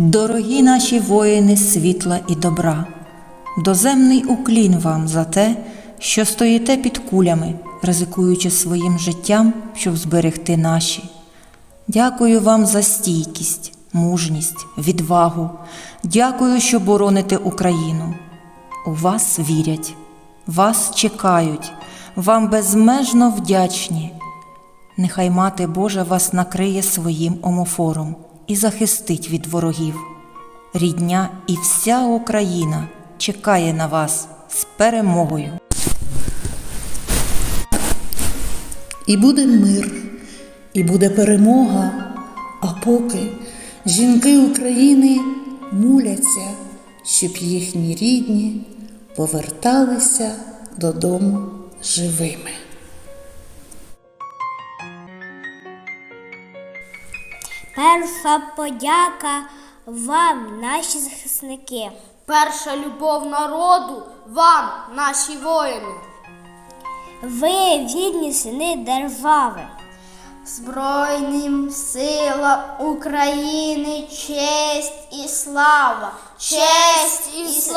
Дорогі наші воїни світла і добра, доземний уклін вам за те, що стоїте під кулями, ризикуючи своїм життям, щоб зберегти наші. Дякую вам за стійкість, мужність, відвагу. Дякую, що бороните Україну. У вас вірять, вас чекають, вам безмежно вдячні. Нехай Мати Божа вас накриє своїм омофором і захистить від ворогів. Рідня і вся Україна чекає на вас з перемогою. І буде мир, і буде перемога. А поки жінки України муляться, щоб їхні рідні поверталися додому живими. Перша подяка вам, наші захисники. Перша любов народу вам, наші воїни. Ви вільні сини держави. Збройним силам України честь і слава. Честь і слава.